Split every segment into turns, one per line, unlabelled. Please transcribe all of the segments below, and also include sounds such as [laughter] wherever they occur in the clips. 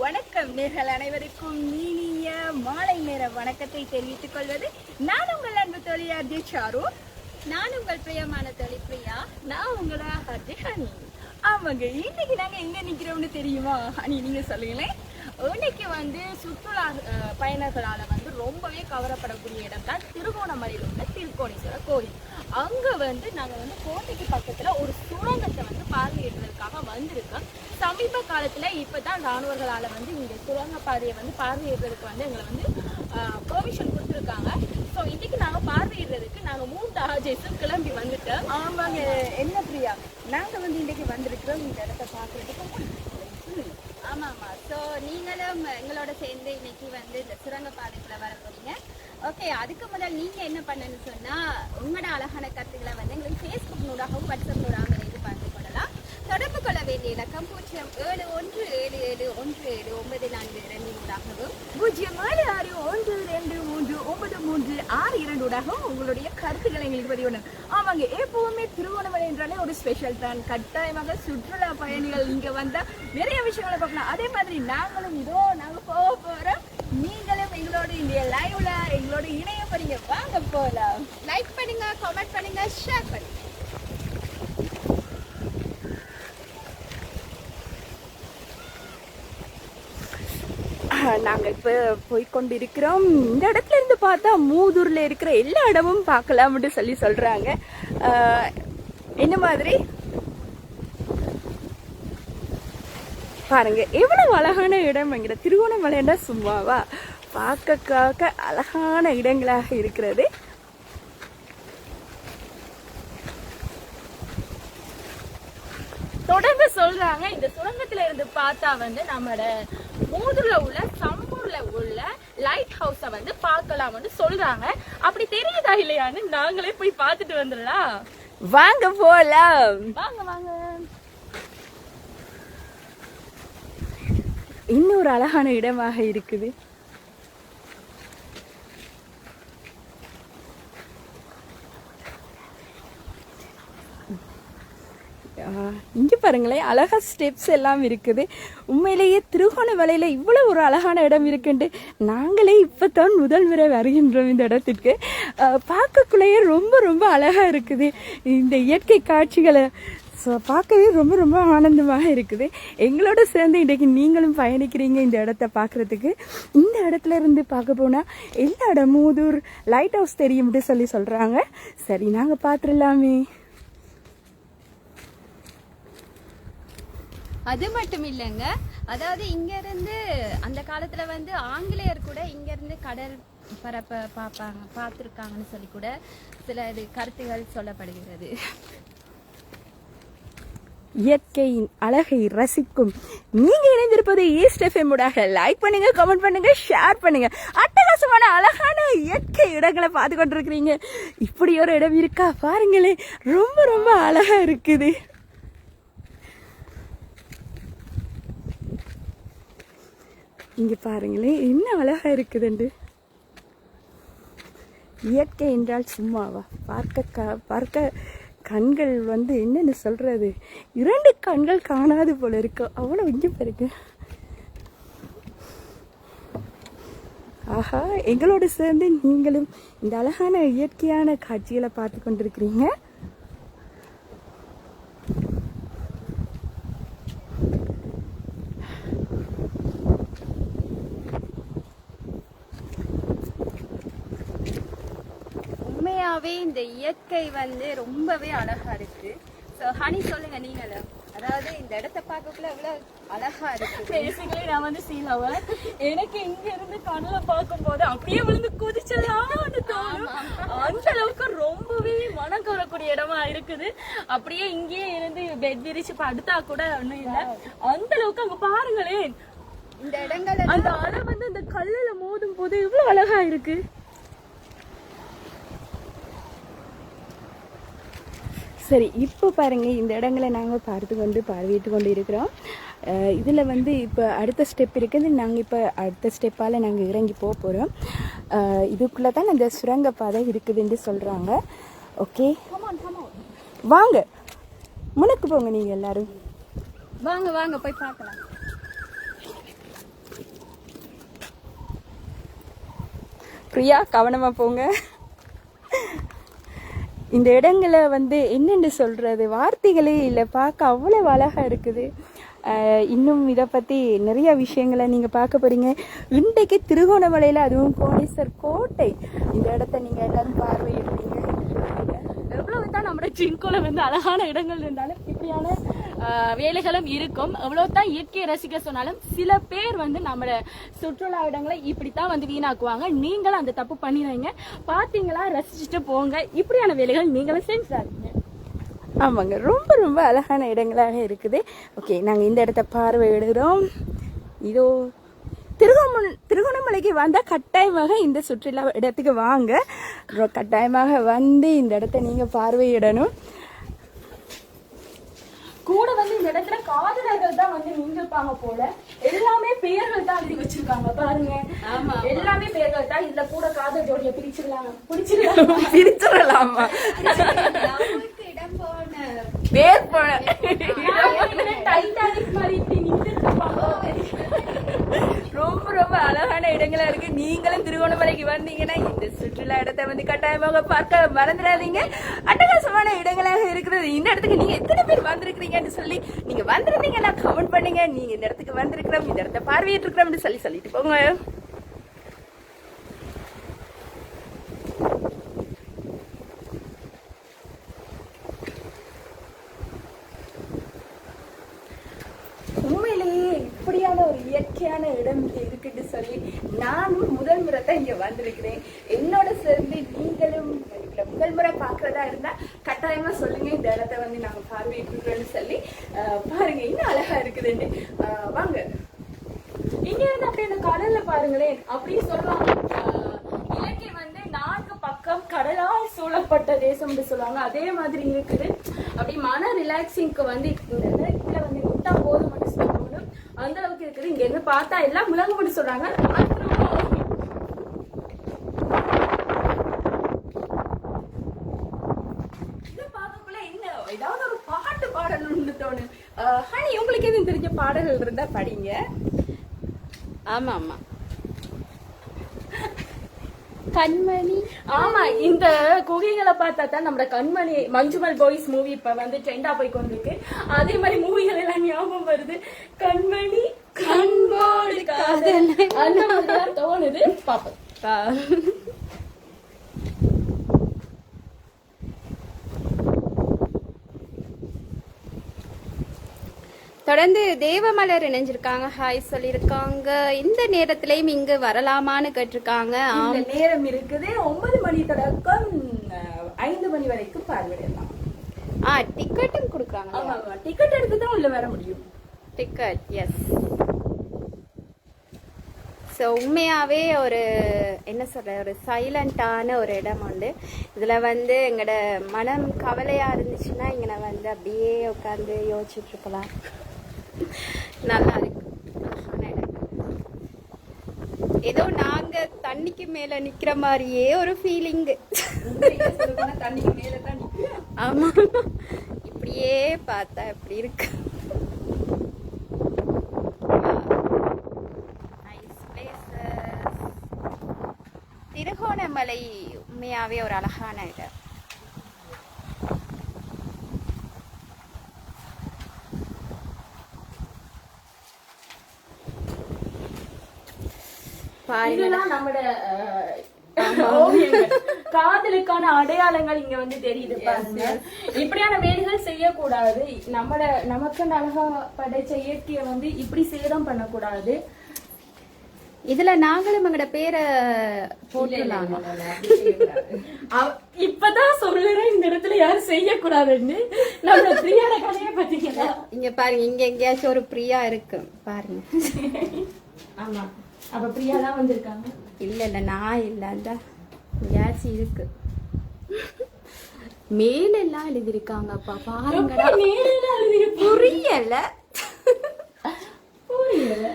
வணக்கம் நேர்கள் அனைவருக்கும் இனிய மாலை நேர வணக்கத்தை தெரிவித்துக் கொள்வது நான் உங்கள் அன்பு தோழியார் சாரு.
நான் உங்கள் பிரியமான தொழில் பிரியா.
நான் உங்களா ஹர்ஜி ஹனி. ஆமாங்க இன்னைக்கு நாங்க எங்க நிக்கிறோம்னு தெரியுமா? ஹனி நீங்க சொல்லுங்களேன். இன்னைக்கு வந்து சுற்றுலா அஹ், வந்து ரொம்பவே கவரப்படக்கூடிய இடம் தான் திருகோணமலையில் உள்ள திருக்கோணேஸ்வரர் கோயில். அங்க வந்து நாங்க வந்து கோட்டைக்கு பக்கத்துல ஒரு சுரங்கத்தை வந்து பார்வையிடுறதுக்காக வந்திருக்கோம். சமீப காலத்துல இப்பதான் ராணுவர்களால வந்து இந்த சுரங்க பாதையை வந்து பார்வையிடுறதுக்கு வந்து எங்களை வந்து பெர்மிஷன் கொடுத்துருக்காங்க. ஸோ இன்னைக்கு நாங்க பார்வையிடுறதுக்கு நாங்க மூன்று ஆஜேஸும் கிளம்பி வந்துட்டோம். ஆமாங்க. என்ன பிரியா? நாங்க வந்து இன்னைக்கு வந்திருக்கிறோம். இந்த இடத்த பார்க்கறதுக்கு
ஆமா ஆமா ஸோ நீங்களும் எங்களோட சேர்ந்து இன்னைக்கு வந்து இந்த சுரங்க பாதைக்குள்ள வர போறீங்க ஓகே அதுக்கு முதல் நீங்க என்ன பண்ணணும்னு சொன்னா உங்களோட அழகான கருத்துக்களை வந்து எங்களுக்கு ஃபேஸ்புக் நூடாகவும் வாட்ஸ்அப் நூடாகவும் இது பார்த்து கொள்ளலாம். தொடர்பு கொள்ள வேண்டிய இலக்கம் பூஜ்ஜியம் ஏழு ஒன்று ஏழு ஏழு ஒன்று ஏழு ஒன்பது நான்கு இரண்டு நூடாகவும்
பூஜ்ஜியம் ஏழு ஆறு ஒன்று ரெண்டு மூன்று ஒன்பது மூன்று ஆறு இரண்டு ஊடாகவும் உங்களுடைய கருத்துக்களை எங்களுக்கு பதிவு ஆமாங்க எப்பவுமே திருவோணமலை என்றாலே ஒரு ஸ்பெஷல் தான். கட்டாயமாக சுற்றுலா பயணிகள் இங்க வந்தா நிறைய விஷயங்களை பார்க்கலாம். அதே மாதிரி நாங்களும் இதோ நாங்க போக போறோம். நீங்களும் எங்களோட இந்த லைவ்ல எங்களோட இணைய போறீங்க. வாங்க போலாம்.
லைக் பண்ணுங்க கமெண்ட் பண்ணுங்க ஷேர் பண்ணுங்க.
நாங்க இப்ப போய்க்கொண்டு இருக்கிறோம் இந்த இடத்துல இருந்து பார்த்தா மூதூர்ல இருக்கிற எல்லா இடமும் பார்க்கலாம்னு சொல்லி சொல்றாங்க. ஆஹ், என்ன மாதிரி? பாருங்க எவ்வளவு அழகான இடம் என்கிற திருவோணமலைன்னா சும்மாவா? பார்க்க காக்க அழகான இடங்களாக இருக்கிறது. தொடர்ந்து சொல்றாங்க இந்த சுரங்கத்துல இருந்து பார்த்தா வந்து நம்மட மூதுல உள்ள சம்பூர்ல உள்ள லைட் ஹவுஸ வந்து பார்க்கலாம்னு சொல்றாங்க. அப்படி தெரியுதா இல்லையான்னு நாங்களே போய் பார்த்துட்டு வந்துடலாம். வாங்க போலாம். வாங்க வாங்க. இன்னொரு அழகான இடமாக இருக்குது. இங்கே இங்க பாருங்களேன் அழகா ஸ்டெப்ஸ் எல்லாம் இருக்குது. உண்மையிலேயே திருகோணமலையில் இவ்வளவு ஒரு அழகான இடம் இருக்குன்ட்டு நாங்களே இப்பதான் முதல் முறை வருகின்றோம் இந்த இடத்திற்கு. பார்க்கக்குள்ளேயே ரொம்ப ரொம்ப அழகா இருக்குது. இந்த இயற்கை காட்சிகளை ஸோ பார்க்கவே ரொம்ப ரொம்ப ஆனந்தமாக இருக்குது. எங்களோட சேர்ந்து இன்றைக்கு நீங்களும் பயணிக்கிறீங்க இந்த இடத்த பார்க்குறதுக்கு. இந்த இடத்துல இருந்து பார்க்க போனால் எல்லா இடமும் தூர் லைட் ஹவுஸ் தெரியும்னு சொல்லி சொல்கிறாங்க சரி நாங்கள் பார்த்துடலாமே.
அது மட்டும் இல்லைங்க. அதாவது இங்கேருந்து அந்த காலத்தில் வந்து ஆங்கிலேயர் கூட இங்கேருந்து கடல் பரப்ப பார்ப்பாங்க பார்த்துருக்காங்கன்னு சொல்லி கூட சில இது கருத்துகள் சொல்லப்படுகிறது.
இயற்கையின் அழகை ரசிக்கும். நீங்க இணைந்திருப்பது ஈஸ்ட் எஃப்எம் லைக் பண்ணுங்க கமெண்ட் பண்ணுங்க ஷேர் பண்ணுங்க. அட்டகாசமான அழகான இயற்கை இடங்களை பார்த்து கொண்டிருக்கிறீங்க இப்படி ஒரு இடம் இருக்கா? பாருங்களேன். ரொம்ப ரொம்ப அழகா இருக்குது. இங்க பாருங்களேன். என்ன அழகா இருக்குதுண்டு. இயற்கை என்றால் சும்மாவா? பார்க்க பார்க்க கண்கள் வந்து என்னென்னு சொல்கிறது இரண்டு கண்கள் காணாது போல இருக்கு. அவ்வளோ இங்கே இருக்கு ஆஹா எங்களோடு சேர்ந்து நீங்களும் இந்த அழகான இயற்கையான காட்சிகளை பார்த்து கொண்டிருக்கிறீங்க
உண்மையாவே இந்த இயற்கை வந்து ரொம்பவே அழகா இருக்கு. ஸோ ஹனி சொல்லுங்க நீங்களும் அதாவது இந்த இடத்த பார்க்கக்குள்ள எவ்வளவு அழகா இருக்கு.
பேசிக்கலி நான் வந்து சீலாவ எனக்கு இங்க இருந்து கடலை பார்க்கும் போது அப்படியே விழுந்து குதிச்சலாம்னு தோணும். அந்த அளவுக்கு ரொம்பவே மனம் கவரக்கூடிய இடமா இருக்குது. அப்படியே இங்கேயே இருந்து பெட் விரிச்சு படுத்தா கூட ஒண்ணும் இல்ல. அந்த அளவுக்கு அங்க பாருங்களேன்.
இந்த இடங்கள்
அந்த அலை வந்து அந்த கல்லுல மோதும் போது இவ்வளவு அழகா இருக்கு. சரி இப்போ பாருங்கள் இந்த இடங்களை நாங்கள் பார்த்து கொண்டு பார்வையிட்டு கொண்டு இருக்கிறோம் இதில் வந்து இப்போ அடுத்த ஸ்டெப் இருக்குது நாங்கள் இப்போ அடுத்த ஸ்டெப்பால் நாங்கள் இறங்கி போக போகிறோம் இதுக்குள்ளே தான் அந்த சுரங்கப்பாதை இருக்குதுன்னு சொல்கிறாங்க ஓகே வாங்க. முனக்கு போங்க நீங்கள் எல்லோரும்.
வாங்க வாங்க போய் பார்க்கலாம்.
பிரியா கவனமாக போங்க. இந்த இடங்களை வந்து என்னென்னு சொல்கிறது வார்த்தைகளே இல்லை. பார்க்க அவ்வளோ அழகாக இருக்குது. இன்னும் இதை பற்றி நிறைய விஷயங்களை நீங்கள் பார்க்க போகிறீங்க இன்றைக்கு திருகோணமலையில் அதுவும் கோணேஸ்வர் கோட்டை. இந்த இடத்த நீங்கள் எல்லாரும் பார்வையிடுறீங்க. தான் நம்ம சின்கோல வந்து அழகான இடங்கள் இருந்தாலும் இப்படியான வேலைகளும் இருக்கும். எவ்வளவு தான் இயற்கையை ரசிக்க சொன்னாலும் சில பேர் வந்து நம்மளோட சுற்றுலா இடங்களை இப்படித்தான் வந்து வீணாக்குவாங்க. நீங்களும் அந்த தப்பு பண்ணிடுறீங்க பார்த்தீங்களா ரசிச்சுட்டு போங்க. இப்படியான வேலைகள் நீங்களும் செஞ்சாதீங்க ஆமாங்க. ரொம்ப ரொம்ப அழகான இடங்களாக இருக்குது. ஓகே நாங்கள் இந்த இடத்த பார்வையிடுகிறோம். இதோ திருகோணமலை திருகோணமலைக்கு வந்தால் கட்டாயமாக இந்த சுற்றுலா இடத்துக்கு வாங்க. ரொ- கட்டாயமாக வந்து இந்த இடத்த நீங்கள் பார்வையிடணும். கூட வந்து இந்த இடத்துல காதலர்கள் தான் வந்து நின்றுப்பாங்க போல. எல்லாமே பெயர்கள் தான் எழுதி வச்சிருக்காங்க பாருங்க.
ஆமா.
எல்லாமே பெயர்கள் தான் இதுல கூட காதல் ஜோடியை பிரிச்சிடலாம்? பிடிச்சிடலாம் பிரிச்சிடலாமா?
போன
பேர் போல டைட்டானிக் மாதிரி இப்படி இருப்பாங்க. ரொம்ப ரொம்ப அழகான இடங்களா இருக்கு. நீங்களும் திருவோணமலைக்கு வந்தீங்கன்னா இந்த சுற்றுலா இடத்தை வந்து கட்டாயமாக பார்க்க மறந்துடாதீங்க. அட்டகாசமான இடங்களாக இருக்கிறது. இந்த இடத்துக்கு நீங்க எத்தனை பேர் வந்திருக்கிறீங்கன்னு சொல்லி நீங்க வந்திருந்தீங்கன்னா கமெண்ட் பண்ணுங்க. நீங்க இந்த இடத்துக்கு வந்திருக்கிறோம் இந்த இடத்த பார்வையிட்டு இருக்கிறோம்னு சொல்லி சொல்லிட்டு போங்க உண்மையிலேயே ஒரு இயற்கையான இடம் இங்கே இருக்குன்னு சொல்லி நானும் முதல் முறை தான் இங்க வந்திருக்கிறேன். என்னோட சேர்ந்து நீங்களும் முதல் முறை பாக்குறதா இருந்தா கட்டாயமா சொல்லுங்க. இந்த இடத்த வந்து நாங்க பார்வையிட்டு சொல்லி அஹ், பாருங்க இன்னும் அழகா இருக்குதுன்னு. அஹ், வாங்க. இங்க இருந்து அப்படியே இந்த கடல்ல பாருங்களேன். அப்படின்னு சொல்லுவாங்க அஹ், வந்து நான்கு பக்கம் கடலால் சூழப்பட்ட தேசம்னு சொல்லுவாங்க. அதே மாதிரி இருக்குது. அப்படி மன ரிலாக்ஸிங்க்கு வந்து இந்த இடத்துல வந்து விட்டா போதும் மட்டும் சொல்லணும் அந்த இங்க இருந்து பார்த்தா எல்லாம் முழங்க மட்டும் சொல்றாங்க. அப்புறம் இதை பார்க்கக்குள்ள என்ன? ஏதாவது ஒரு பாட்டு பாடணும்னு அஹ், ஹனி உங்களுக்கு எதுவும் தெரிஞ்ச பாடல்கள் இருந்தா படிங்க.
ஆமா ஆமா கண்மணி.
ஆமா இந்த குகைகளை பார்த்தா தான் நம்ம கண்மணி மஞ்சுமல் பாய்ஸ் மூவி இப்ப வந்து ட்ரெண்டா போய் கொண்டிருக்கு அதே மாதிரி மூவிகள் எல்லாம் ஞாபகம் வருது. கண்மணி கண்போடு காதல். அந்த மாதிரி தான் தோணுது பாப்போம்
தொடர்ந்து தேவமலர் இணைஞ்சிருக்காங்க. ஹாய் சொல்லியிருக்காங்க. இந்த நேரத்திலயும் இங்கு வரலாமான்னு கேட்டிருக்காங்க.
நேரம் இருக்குது. ஒன்பது மணி தொடக்கம். ஐந்து மணி வரைக்கும் பார்வையிடலாம்.
ஆ டிக்கெட்டும் கொடுக்குறாங்க.
டிக்கெட் எடுத்து தான் உள்ள வர முடியும்.
டிக்கெட் எஸ் ஸோ உண்மையாகவே ஒரு என்ன சொல்ற ஒரு சைலண்டான ஒரு இடம் உண்டு. இதில் வந்து எங்களோட மனம் கவலையாக இருந்துச்சுன்னா இங்கே வந்து அப்படியே உட்காந்து யோசிச்சுட்டு இருக்கலாம். நல்லா இருக்கு. ஏதோ நாங்கள் தண்ணிக்கு மேலே நிற்கிற மாதிரியே ஒரு ஃபீலிங்கு
தண்ணிக்கு மேல தான் நிக்கிறேன்.
ஆமா. இப்படியே பார்த்தா எப்படி இருக்கு? திருகோணமலை உண்மையாவே ஒரு அழகான இடம்.
காதலுக்கான அடையாளங்கள் இங்க வந்து தெரியுது பாருங்க. இப்படியான வேலைகள் செய்யக்கூடாது. நம்மட நமக்கு அழகா படைச்ச இயற்கையை வந்து இப்படி சேதம் பண்ணக்கூடாது.
இதுல நாங்களும் எங்களோட பேரை
அவ- இப்பதான் சொல்லுறேன் இந்த இடத்துல யாரும் செய்யக்கூடாதுன்னு. நம்ம பிரியாட கதையை பாத்தீங்களா
இங்க பாருங்க இங்க எங்கேயாச்சும் ஒரு பிரியா இருக்கு. பாருங்க.
ஆமா. அப்ப பிரியா தான் வந்திருக்காங்க.
இல்ல இல்ல நான் இல்ல அந்த எங்கேயாச்சும் இருக்கு. மேலெல்லாம் எழுதிருக்காங்கப்பா
எழுதியிருப்பா?
புரியல.
புரியல.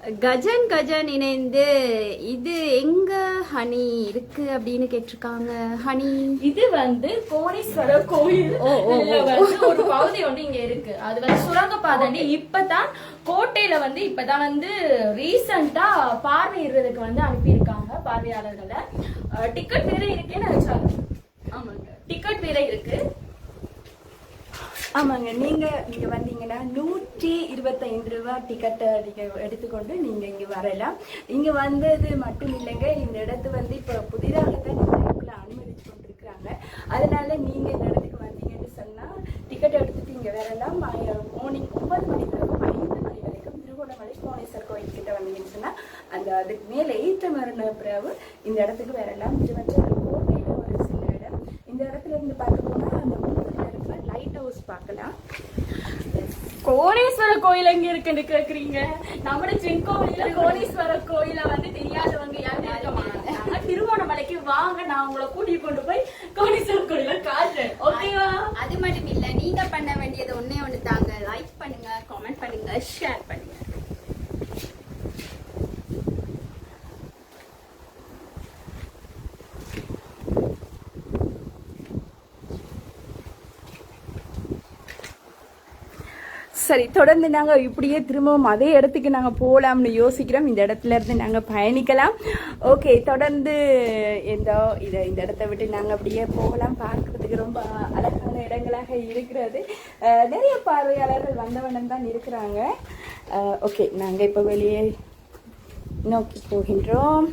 கஜன் கஜன் இணைந்து இது எங்க ஹனி இருக்கு அப்படின்னு கேட்டிருக்காங்க? ஹனி?
இது வந்து கோடீஸ்வரர் கோயில். ஒரு பகுதி ஒன்று இங்க இருக்கு. அது வந்து சுரங்கப்பாதை இப்பதான் கோட்டையில வந்து இப்பதான் வந்து ரீசெண்டா பார்வையிடுறதுக்கு வந்து அனுப்பியிருக்காங்க பார்வையாளர்களை. டிக்கெட் வேற இருக்கேன்னு நினைச்சாங்க. ஆமாங்க. டிக்கெட் வேற இருக்கு.
ஆமாங்க நீங்கள் இங்கே வந்தீங்கன்னா நூற்றி இருபத்தைந்து ரூபா டிக்கெட்டை நீங்கள் எடுத்துக்கொண்டு நீங்கள் இங்கே வரலாம். இங்கே வந்தது மட்டும் இல்லைங்க இந்த இடத்து வந்து இப்ப புதிதாகத்தான் இந்த இடத்துல அனுமதிச்சு கொண்டிருக்கிறாங்க. அதனால நீங்கள் இந்த இடத்துக்கு வந்தீங்கன்னு சொன்னால் டிக்கெட் எடுத்துட்டு இங்கே வரலாம். மார்னிங் ஒன்பது மணி பிறகு மணி வரைக்கும் திருகோணமலை கோணேஸ்வர் கோயில் கிட்ட வந்தீங்கன்னு சொன்னால் அந்த அதுக்கு மேலே எய்த்த மறுநாள் பிறகு இந்த இடத்துக்கு வரலாம். இது வந்து ஒரு கோட்டையில ஒரு சில இடம். இந்த இடத்துல இருந்து பார்க்க போனால் அந்த லைட் ஹவுஸ் பார்க்கலாம்.
கோணேஸ்வர கோயில் எங்க இருக்குன்னு கேக்குறீங்க? நம்ம செங்கோவில கோணேஸ்வர கோயில வந்து தெரியாதவங்க யாரும் இருக்க மாட்டாங்க. திருவோணமலைக்கு வாங்க நான் உங்களை கூட்டிட்டு கொண்டு போய் கோணேஸ்வர கோயில காட்டுறேன். ஓகேவா
அது மட்டும் இல்ல நீங்க பண்ண வேண்டியது ஒன்னே ஒண்ணு தாங்க லைக் பண்ணுங்க கமெண்ட் பண்ணுங்க ஷேர் பண்ணுங்க
சரி தொடர்ந்து நாங்க இப்படியே திரும்பவும் அதே இடத்துக்கு நாங்க போகலாம்னு யோசிக்கிறோம். இந்த இடத்துல இருந்து நாங்க பயணிக்கலாம். ஓகே தொடர்ந்து இந்த இதை இந்த இடத்த விட்டு நாங்க அப்படியே போகலாம். பார்க்குறதுக்கு ரொம்ப அழகான இடங்களாக இருக்கிறது. நிறைய பார்வையாளர்கள் வந்தவண்ணம் தான் இருக்கிறாங்க. ஓகே நாங்க இப்ப வெளியே நோக்கி போகின்றோம்.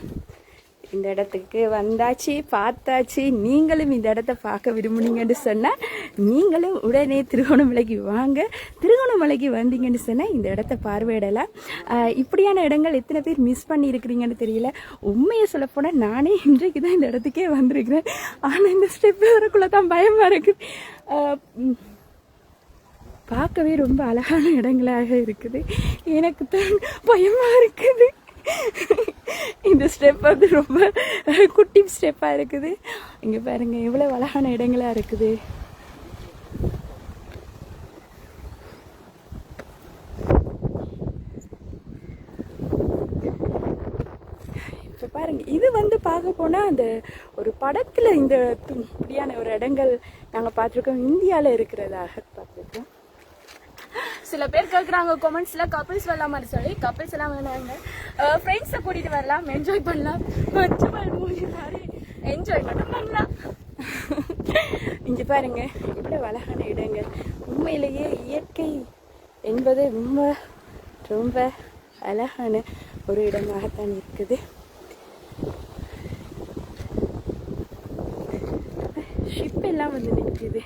இந்த இடத்துக்கு வந்தாச்சு பார்த்தாச்சு. நீங்களும் இந்த இடத்த பார்க்க விரும்புனீங்கன்னு சொன்னால் நீங்களும் உடனே திருகோணமலைக்கு வாங்க. திருகோணமலைக்கு வந்தீங்கன்னு சொன்னால் இந்த இடத்த பார்வையிடலாம். இப்படியான இடங்கள் எத்தனை பேர் மிஸ் பண்ணியிருக்கிறீங்கன்னு தெரியல. உண்மையை சொல்லப்போனால் நானே இன்றைக்கு தான் இந்த இடத்துக்கே வந்திருக்கிறேன். ஆனால் இந்த ஸ்டெப் வரக்குள்ள தான் பயமாக இருக்குது பார்க்கவே ரொம்ப அழகான இடங்களாக இருக்குது. எனக்கு தான் பயமாக இருக்குது. இந்த ஸ்டெப் வந்து ரொம்ப குட்டி ஸ்டெப்பாக இருக்குது. இங்கே பாருங்க எவ்வளோ அழகான இடங்களாக இருக்குது. இப்போ பாருங்க இது வந்து பார்க்க போனால் அந்த ஒரு படத்தில் இந்த இப்படியான ஒரு இடங்கள் நாங்கள் பார்த்துருக்கோம். இந்தியாவில் இருக்கிறதாக பார்த்துருக்கோம்.
சில பேர் கேட்குறாங்க கமெண்ட்ஸ்ல கப்பிள்ஸ் வரலாமான்னு சொல்லி. கப்பிள்ஸ் எல்லாம் வேணாங்க ஃப்ரெண்ட்ஸை கூட்டிகிட்டு வரலாம். என்ஜாய் பண்ணலாம். மஞ்சள் மூவி மாதிரி. என்ஜாய் மட்டும் பண்ணலாம்.
இங்கே பாருங்க இப்படி அழகான இடங்கள் உண்மையிலேயே இயற்கை என்பது ரொம்ப ரொம்ப அழகான ஒரு இடமாகத்தான் இருக்குது. ஷிப் எல்லாம் வந்து நிற்குது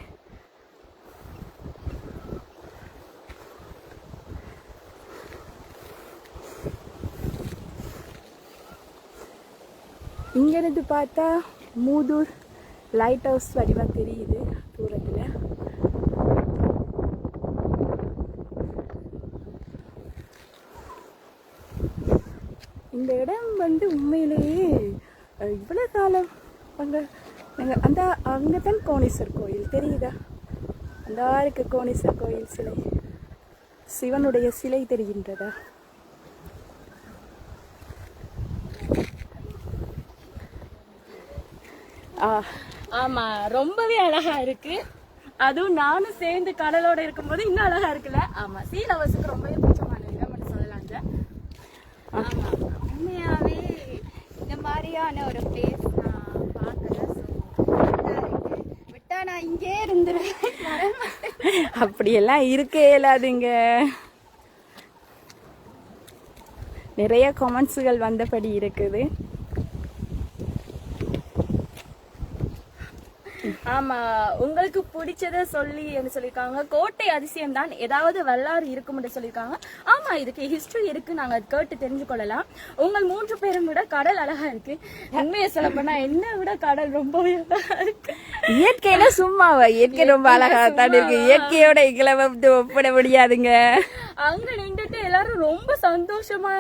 இது பார்த்தா மூதூர் லைட் ஹவுஸ் வடிவாக தெரியுது தூரத்தில். இந்த இடம் வந்து உண்மையிலேயே இவ்வளோ காலம் அங்கே அங்கே அந்த அங்கே தான் கோணேஸ்வர் கோயில் தெரியுதா? அந்த இருக்கு கோணேஸ்வர் கோயில் சிலை. சிவனுடைய சிலை தெரிகின்றதா?
ஆமா ரொம்பவே அழகா இருக்கு. அதுவும் நானும் சேர்ந்து கடலோட இருக்கும்போது இன்னும் அழகா இருக்குல்ல? ஆமா சீ லவர்ஸுக்கு ரொம்பவே பிடிச்சமான இடம் சொல்லலாம் இத.
ஆமா உண்மையாவே இந்த மாதிரியான ஒரு பிளேஸ் நான் பார்க்கல விட்டா நான் இங்கே இருந்துருவேன்.
அப்படியெல்லாம் இருக்கே இயலாதுங்க நிறைய கமெண்ட்ஸுகள் வந்தபடி இருக்குது.
ஆமா உங்களுக்கு பிடிச்சத சொல்லி என்ன சொல்லிருக்காங்க கோட்டை அதிசயம் தான் ஏதாவது வரலாறு இருக்கும்னு சொல்லிருக்காங்க ஆமா இதுக்கு ஹிஸ்டரி இருக்கு. நாங்க அது கேட்டு தெரிஞ்சு கொள்ளலாம். உங்கள் மூன்று பேரும் விட கடல் அழகா இருக்கு. உண்மையை சொல்ல போனா என்ன விட கடல் ரொம்பவே இருக்கு.
இயற்கையில சும்மாவா? இயற்கை ரொம்ப அழகா தான் இருக்கு. இயற்கையோட எங்களை வந்து ஒப்பிட முடியாதுங்க.
அங்க நின்றுட்டு எல்லாரும் ரொம்ப சந்தோஷமா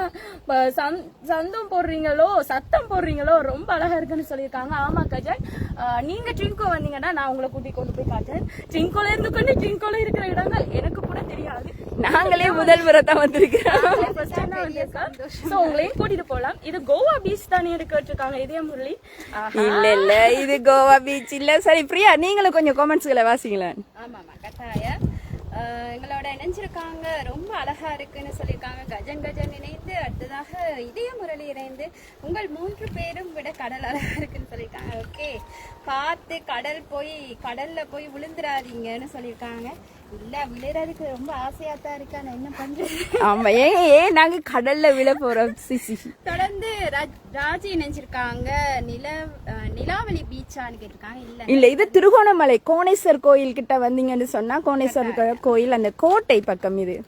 சந்தம் போடுறீங்களோ சத்தம் போடுறீங்களோ ரொம்ப அழகா இருக்குன்னு சொல்லியிருக்காங்க. ஆமா கஜன். ஆஹ் நீங்க ட்ரிங்கோ வந்தீங்கன்னா நான் உங்களை கூட்டி கொண்டு போய் காட்டுறேன். ட்ரிங்கோல இருந்து கொண்டு ட்ரிங்கோல இருக்கிற இடங்கள் எனக்கு கூட தெரியாது.
நாங்களே முதல் முறை தான் வந்திருக்கிறோம்.
So, உங்களையும் கூட்டிட்டு போலாம். இது கோவா பீச் தானே கேட்டிருக்காங்க இதே முரளி.
இல்ல இல்ல இது கோவா பீச் இல்ல. சரி பிரியா நீங்களும் கொஞ்சம் கமெண்ட்ஸ்களை வாசிங்களேன்.
ஆமாமா கட்டாயம். ஆஹ் எங்களோட இணைஞ்சிருக்காங்க. ரொம்ப அழகா இருக்குன்னு சொல்லியிருக்காங்க. கஜன் கஜன் இணைந்து அடுத்ததாக இதய முரளி இணைந்து உங்கள் மூன்று பேரும் விட கடல் அழகா இருக்குன்னு சொல்லியிருக்காங்க. ஓகே பார்த்து கடல் போய் கடல்ல போய் விழுந்துடாதீங்கன்னு சொல்லியிருக்காங்க.
ஆமா ஏன் ஏன் நாங்க கடல்ல விழ போறோம் சிசி?
தொடர்ந்து ராஜ்- இணைஞ்சிருக்காங்க. நில நிலாவளி பீச்சான்னு கேட்டிருக்காங்க. இல்ல
இல்ல. இது திருகோணமலை கோணேஸ்வர் கோயில் கிட்ட வந்தீங்கன்னு சொன்னா கோணேஸ்வர் கோயில் அந்த கோட்டை பக்கம் இது.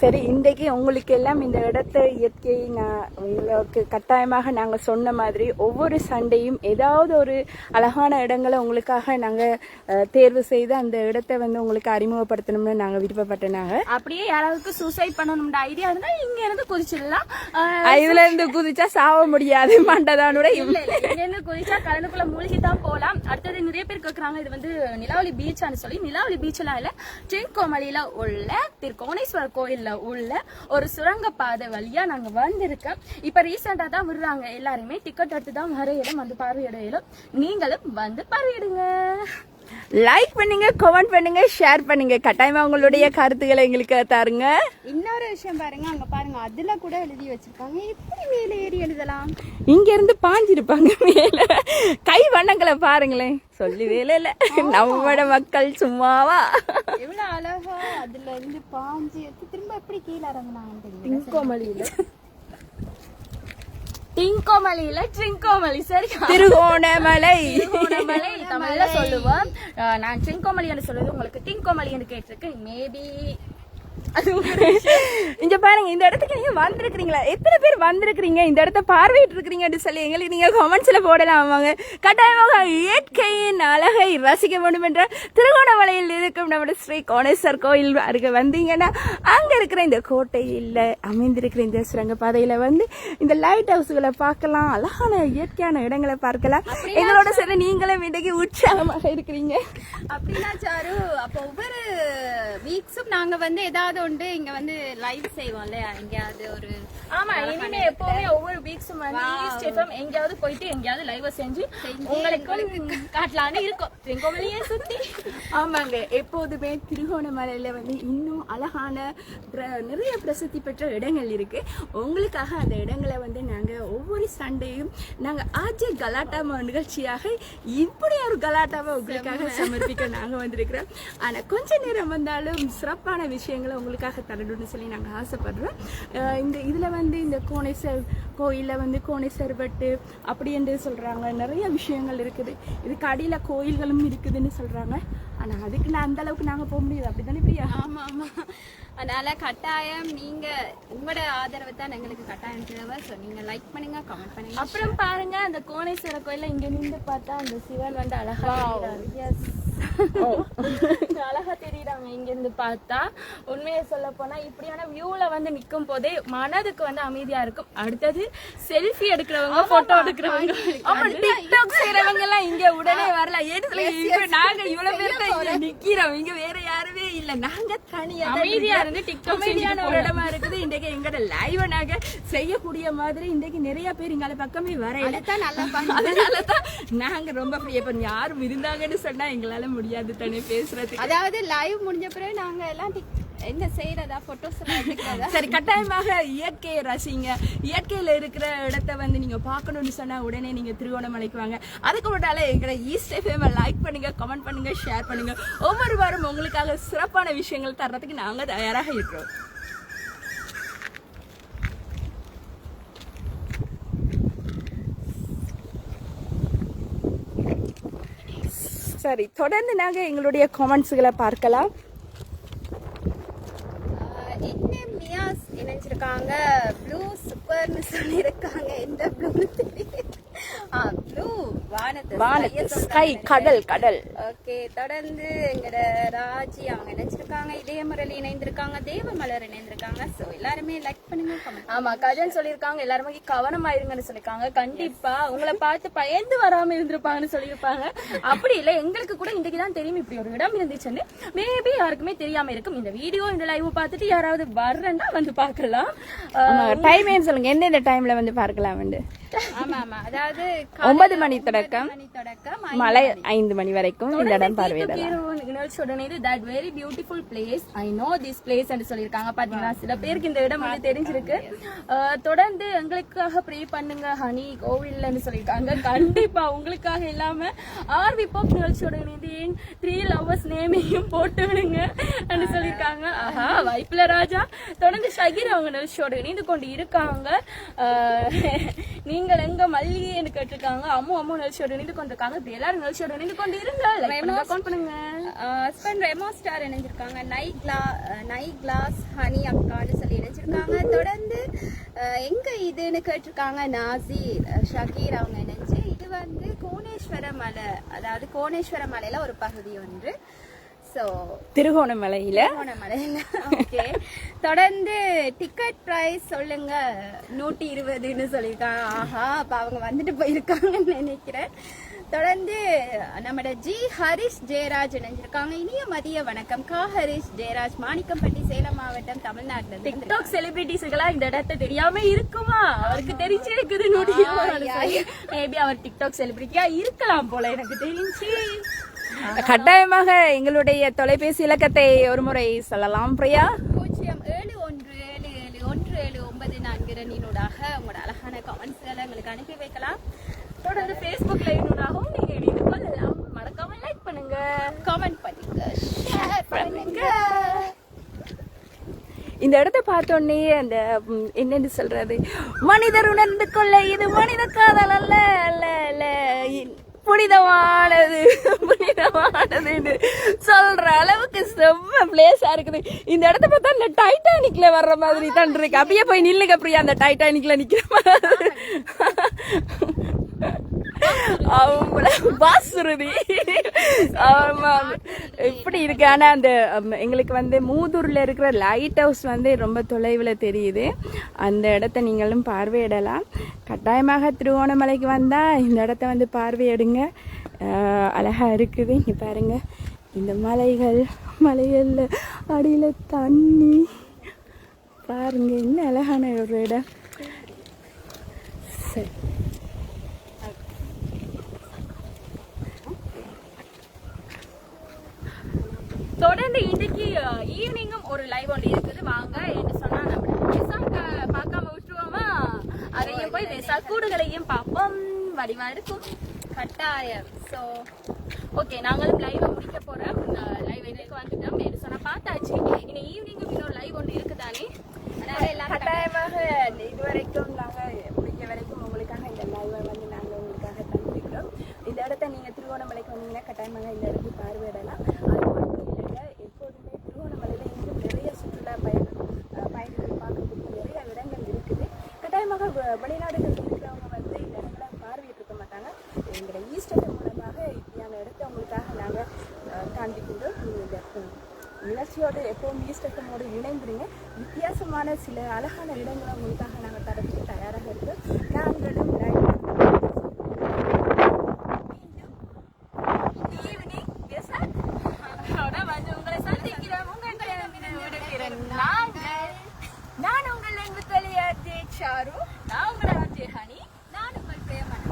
சரி இன்றைக்கு உங்களுக்கு எல்லாம் இந்த இடத்த இயற்கை நான் உங்களுக்கு கட்டாயமாக நாங்கள் சொன்ன மாதிரி ஒவ்வொரு சண்டையும் ஏதாவது ஒரு அழகான இடங்களை உங்களுக்காக நாங்கள் தேர்வு செய்து அந்த இடத்த வந்து உங்களுக்கு அறிமுகப்படுத்தணும்னு நாங்கள் விருப்பப்பட்டனாங்க
அப்படியே யாராவது சூசைட் பண்ணணும்ன்ற ஐடியா இருந்தா இங்க இருந்து குதிச்சிடலாம்.
இதுல இருந்து குதிச்சா சாவ முடியாது மண்டதானோட
இல்ல இல்ல இங்க இருந்து குதிச்சா கடலுக்குள்ள மூழ்கி தான் போலாம். அடுத்தது நிறைய பேர் கேக்குறாங்க இது வந்து நிலாவளி பீச்சான்னு சொல்லி. நிலாவளி பீச்லாம் இல்ல தென்கோமலியில உள்ள திருக்கோணேஸ்வரர் உள்ள ஒரு சுரங்க பாதை வழியா நாங்க வந்திருக்கோம். இப்ப ரீசெண்டா தான் விடுறாங்க எல்லாருமே. டிக்கெட் எடுத்து தான் வர இடம் வந்து பார்வையிட இடம் நீங்களும் வந்து பார்வையிடுங்க.
லைக் பண்ணுங்க கமெண்ட் பண்ணுங்க ஷேர் பண்ணுங்க. கட்டாயமா உங்களுடைய கருத்துக்களை எங்களுக்கு தாருங்க.
இன்னொரு விஷயம் பாருங்க அங்க பாருங்க அதுல கூட எழுதி வச்சிருக்காங்க. எப்படி மேலே ஏறி எழுதலாம்?
இங்க இருந்து பாஞ்சிருப்பாங்க மேல. கை வண்ணங்களை பாருங்களேன். சொல்லி வேலை இல்ல. நம்மட மக்கள் சும்மாவா?
எவ்வளவு அழகா அதுல இருந்து பாஞ்சு திரும்ப எப்படி கீழே இறங்குனாங்கன்னு தெரியல.
டிங்கோமலியில ட்ரிங்கோமலி சரியா?
திருகோணமலை.
திருகோணமலை தமிழ்ல சொல்லுவோம். நான் ட்ரிங்கோமலி என்று சொல்றது உங்களுக்கு டிங்கோமலி என்று கேட்டிருக்கேன் மேபி
இங்க பாருங்க இந்த இடத்துக்கு நீங்க வந்திருக்கிறீங்களா? எத்தனை பேர் வந்திருக்கிறீங்க? இந்த இடத்த பார்வையிட்டு இருக்கிறீங்கன்னு சொல்லி எங்களுக்கு நீங்க கமெண்ட்ஸ்ல போடலாம் வாங்க. கட்டாயமாக இயற்கையின் அழகை ரசிக்க வேண்டும் என்ற திருகோணமலையில் இருக்கும் நம்ம ஸ்ரீ கோணேஸ்வர் கோயில் அருகே வந்தீங்கன்னா அங்க இருக்கிற இந்த கோட்டையில் அமைந்திருக்கிற இந்த சுரங்க பாதையில வந்து இந்த லைட் ஹவுஸ்களை பார்க்கலாம். அழகான இயற்கையான இடங்களை பார்க்கலாம். எங்களோட சேர்ந்து நீங்களும் இன்றைக்கு உற்சாகமாக இருக்கிறீங்க.
அப்படின்னா சாரு அப்ப ஒவ்வொரு வீக்ஸும் நாங்க வந்து ஏதாவது ஒன்று இங்க வந்து லைவ் செய்வோம் இல்லையா? எங்கேயாவது ஒரு
ஆமா இனிமே எப்பவுமே ஒவ்வொரு வீக்ஸும் வந்து ஈஸ்ட் எஃப்எம் எங்கேயாவது போயிட்டு எங்கேயாவது லைவ் செஞ்சு உங்களுக்கு காட்டலான்னு இருக்கும். ட்ரிங்கோமலியே சுத்தி.
ஆமாங்க எப்போதுமே திருகோணமலையில வந்து இன்னும் அழகான நிறைய பிரசித்தி பெற்ற இடங்கள் இருக்கு. உங்களுக்காக அந்த இடங்களை வந்து நாங்க ஒவ்வொரு சண்டையும் நாங்க ஆஜே கலாட்டா ம- நிகழ்ச்சியாக இப்படி ஒரு கலாட்டாவை உங்களுக்காக சமர்ப்பிக்க நாங்க வந்திருக்கிறோம். ஆனா கொஞ்ச நேரம் வந்தாலும் சிறப்பான விஷயங்களை உங்களுக்காக தரணும்னு சொல்லி நாங்கள் ஆசைப்படுறோம். இந்த இதில் வந்து இந்த கோணேஸ்வர் கோயிலில் வந்து கோணேஸ்வர் பட்டு அப்படி என்று சொல்றாங்க. நிறைய விஷயங்கள் இருக்குது. இதுக்கு அடியில கோயில்களும் இருக்குதுன்னு சொல்றாங்க. ஆனா அதுக்கு நான் அந்த அளவுக்கு நாங்க போக முடியாது. அப்படித்தானே பிரியா?
ஆமா ஆமா. அதனால கட்டாயம் நீங்க உங்களோட ஆதரவு தான் எங்களுக்கு கட்டாயம் தேவை. ஸோ நீங்க லைக் பண்ணுங்க கமெண்ட் பண்ணுங்க.
அப்புறம் பாருங்க அந்த கோணேஸ்வர கோயில்ல இங்க நின்று பார்த்தா அந்த சிவன் வந்து அழகா தெரியுறாரு. அழகா தெரியுறாங்க. இங்க இருந்து பார்த்தா உண்மையை சொல்ல போனா இப்படியான வியூல வந்து நிக்கும் போதே மனதுக்கு வந்து அமைதியா இருக்கும். அடுத்தது செல்ஃபி எடுக்கிறவங்க போட்டோ எடுக்கிறவங்க.
ஆமா. டிக்டாக் செய்யறவங்க எல்லாம் இங்க உடனே வரல. நாங்க இவ்வளவு பேர் தான் இங்க நிக்கிறோம். இங்க வேற யாருமே இல்ல. நாங்க தனியா தான்
அமைதியா. இருந்து
அமைதியான ஒரு இடமா இருக்குது. இன்றைக்கு எங்கட லைவ் நாங்க செய்யக்கூடிய மாதிரி இன்றைக்கு நிறைய பேர் இங்கால பக்கமே வரையில
நல்லா [laughs]
அதனாலதான் நாங்க ரொம்ப இப்ப யாரும் இருந்தாங்கன்னு சொன்னா எங்களால முடியாது தானே பேசுறதுக்கு.
அதாவது லைவ் முடிஞ்ச பிறகு நாங்க எல்லாம் என்ன செய்யறதா போட்டோஸ்
சரி கட்டாயமாக இயற்கையை ரசிங்க. இயற்கையில இருக்கிற இடத்த வந்து நீங்க பார்க்கணும்னு சொன்னா உடனே நீங்க திருவோணமலைக்கு வாங்க. அதுக்கு முன்னால எங்களை ஈஸ்ட் எஃப்எம் லைக் பண்ணுங்க கமெண்ட் பண்ணுங்க ஷேர் பண்ணுங்க. ஒவ்வொரு வாரம் உங்களுக்காக சிறப்பான விஷயங்கள் தர்றதுக்கு நாங்க தயாராக இருக்கிறோம். சரி தொடர்ந்து நாங்கள் எங்களுடைய கமெண்ட்ஸுகளை பார்க்கலாம்
ஆஹ் என்ன மியாஸ் ப்ளூ சூப்பர்னு சொல்லியிருக்காங்க. எந்த ப்ளூன்னு தெரியல வானத்தை
வானத்து ஸ்கை கடல் கடல்.
ஓகே தொடர்ந்து எங்கட ராஜி அவங்க நினைச்சிருக்காங்க முரளி இணைந்திருக்காங்க. தேவமலர் இணைந்திருக்காங்க. சோ எல்லாருமே லைக் பண்ணுங்க
ஆமா கஜன் சொல்லியிருக்காங்க. எல்லாருமே கவனமா இருங்கன்னு சொல்லிருக்காங்க கண்டிப்பா உங்களை பார்த்து பயந்து வராம இருந்திருப்பாங்கன்னு சொல்லியிருப்பாங்க. அப்படி இல்ல. எங்களுக்கு கூட இன்றைக்கு தான் தெரியும். இப்படி ஒரு இடம் இருந்துச்சுன்னு. மேபி யாருக்குமே தெரியாம இருக்கும். இந்த வீடியோ இந்த லைவ் பார்த்துட்டு யாராவது வர்றேன்னா வந்து பார்க்கலாம்.
டைம் சொல்லுங்க. எந்தெந்த டைம்ல வந்து பார்க்கலாம் வந்து
ஆமா ஆமா. அதாவது
ஒன்பது மணி தொடக்கம். மலை ஐந்து மணி வரைக்கும் இந்த இடம் பார்வையிடலாம்.
நிகழ்ச்சியுடனே that very beautiful place I know this place என்று சொல்லியிருக்காங்க. பாத்தீங்களா சில பேருக்கு இந்த இடம் வந்து தெரிஞ்சிருக்கு. தொடர்ந்து எங்களுக்காக ப்ரே பண்ணுங்க ஹனி கோவில்னு சொல்லியிருக்காங்க. கண்டிப்பா உங்களுக்காக இல்லாம ஆர்வி பாப் நிகழ்ச்சியோட இணைந்து த்ரீ லவர்ஸ் நேமையும் போட்டு விடுங்க சொல்லியிருக்காங்க. ஆஹா வைப்புல ராஜா. தொடர்ந்து ஷகிர் அவங்க நிகழ்ச்சியோட இணைந்து கொண்டு இருக்காங்க. நீங்கள் எங்க மல்லிகைன்னு கேட்டிருக்காங்க. அம்மு அம்மு நிகழ்ச்சியோட இணைந்து கொண்டிருக்காங்க. இப்படி எல்லாரும் நிகழ்ச்சியோட இணைந்து கொண்டு இருங்க. லைக் பண்ணுங்க
ஹஸ்பண்ட் ரெமோ ஸ்டார் இணைஞ்சிருக்காங்க. நை கிளா நை கிளாஸ் ஹனி அக்கான்னு சொல்லி இணைஞ்சிருக்காங்க. தொடர்ந்து எங்க இதுன்னு கேட்டிருக்காங்க நாசீர் அஹ், ஷகீர் அவங்க இணைஞ்சு இது வந்து கோணேஸ்வர மலை அதாவது கோணேஸ்வர மலையில ஒரு பகுதி ஒன்று. ஸோ
திருகோணமலையில.
மலையில ஓகே [laughs] தொடர்ந்து டிக்கெட் பிரைஸ் சொல்லுங்க. நூற்றி இருபதுன்னு சொல்லியிருக்காங்க ஆஹா அப்ப அவங்க வந்துட்டு போயிருக்காங்கன்னு நினைக்கிறேன். தொடர்ந்து நம்மட ஜி ஹரிஷ் ஜெயராஜ் இணைஞ்சிருக்காங்க. இனிய மதிய வணக்கம். கா ஹரிஷ் ஜெயராஜ் மாணிக்கம்பட்டி சேலம் மாவட்டம் தமிழ்நாட்டுல
டிக்டாக் செலிபிரிட்டிஸ்களா இந்த இடத்த தெரியாம இருக்குமா? அவருக்கு தெரிஞ்சிருக்குது மேபி அவர் டிக்டாக் செலிபிரிட்டியா இருக்கலாம் போல எனக்கு தெரிஞ்சு.
கட்டாயமாக எங்களுடைய தொலைபேசி இலக்கத்தை ஒரு முறை சொல்லலாம் பிரியா.
ஒன்பது உங்களோட அழகான கமெண்ட்ஸ்களை எங்களுக்கு அனுப்பி வைக்கலாம்.
தொடர்ந்து ஃபேஸ்புக் லைவ்னூடாகவும் நீங்கள் இணைந்து கொள்ளலாம் மறக்காம லைக் பண்ணுங்க.
கமெண்ட் பண்ணுங்க. ஷேர் பண்ணுங்க.
இந்த இடத்த பார்த்தோன்னே அந்த என்னென்னு என்னன்னு சொல்றது? மனிதர் உணர்ந்து கொள்ள இது மனித காதல் அல்ல அல்ல அல்ல. புனிதமானது புனிதமானதுன்னு சொல்ற அளவுக்கு செம்ம பிளேஸா இருக்குது. இந்த இடத்த பார்த்தா இந்த டைட்டானிக்ல வர்ற மாதிரி தான் இருக்கு. அப்படியே போய் நில்லுங்க பிரியா அந்த டைட்டானிக்ல நிக்கிற மாதிரி. அவங்கள பாசுருதி ஆமா. இப்படி இருக்கு? ஆனா அந்த அம், எங்களுக்கு வந்து மூதூர்ல இருக்கிற லைட் ஹவுஸ் வந்து ரொம்ப தொலைவில் தெரியுது. அந்த இடத்த நீங்களும் பார்வையிடலாம். கட்டாயமாக திருவோணமலைக்கு வந்தால் இந்த இடத்த வந்து பார்வையிடுங்க. அழகாக இருக்குது. இங்கே பாருங்கள் இந்த மலைகள் மலைகளில் அடியில் தண்ணி. பாருங்க என்ன அழகான ஒரு இடம். சரி.
தொடர்ந்து இன்னைக்கு ஈவினிங்கும் ஒரு லைவ் ஒன்று இருக்குது. வாங்க என்று சொன்னால் நம்ம அதையும் போய் ரெசார்ட் கூடுகளையும் பார்ப்போம். வடிவா இருக்கும்.
கட்டாயம். ஸோ
ஓகே நாங்களும் லைவ் முடிக்க போறோம். லைவ் இன்னைக்கு வந்துட்டோம். என்று சொன்னா பார்த்தாச்சு. இனி ஈவினிங்கும் இன்னொரு லைவ் ஒன்று இருக்குதானே?
கட்டாயமாக இதுவரைக்கும் நாங்கள் முடிஞ்ச வரைக்கும் உங்களுக்காக இந்த லைவை வந்து நாங்கள் உங்களுக்காக தந்திருக்கிறோம். இந்த இடத்த நீங்கள் திருவோணமலைக்கு வந்தீங்கன்னா கட்டாயமாக இந்த இடத்தை பார்வையிடலாம் அது மட்டும் இல்லைங்க எப்போதுமே திருவோணமலையில் இன்னும் நிறைய சுற்றுலா பயணம் அஹ், பயணிகள் பார்க்கக்கூடிய நிறைய இடங்கள் இருக்குது கட்டாயமாக வெ- வெளிநாடுகள் இருக்கிறவங்க வந்து இந்த இடங்களை பார்வையிட்டு இருக்க மாட்டாங்க. எங்களோட ஈஸ்டர் மூலமாக இப்படியான இடத்தை அவங்களுக்காக நாங்கள் காண்பிக்கின்றோம் இந்த நிகழ்ச்சியோடு எப்பவும் ஈஸ்டக்கமோடு இணைந்துருங்க. வித்தியாசமான சில அழகான இடங்களை உங்களுக்காக நாங்கள் தரத்துக்கு தயாராக இருக்கோம் நாங்களும்
ஈவினிங் ரெசார்ட் வந்து உங்களை சந்திக்கிறோம் உங்களிடம் விடுகிறேன் நாங்கள் நான் உங்கள் அன்பு தலையார்ஜே சாரு நான் உங்கள் ஆர்ஜே ஹனி
நான் உங்கள் பிரேமன்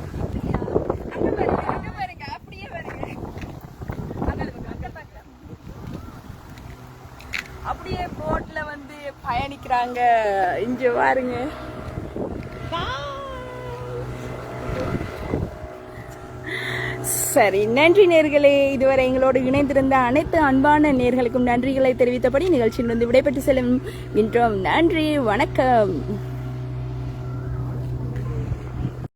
அங்க பாருங்க அங்க பாருங்க அப்படியே பாருங்க அங்க பாருங்க அங்க பாருங்க
அப்படியே போட்ல வந்து பயணிக்கிறாங்க இங்க பாருங்க சரி நன்றி நேர்களே. இதுவரை எங்களோடு இணைந்திருந்த அனைத்து அன்பான நேர்களுக்கும் நன்றிகளை தெரிவித்தபடி நிகழ்ச்சியிலிருந்து விடைபெற்று செல்லும் இன்றோம் நன்றி வணக்கம்.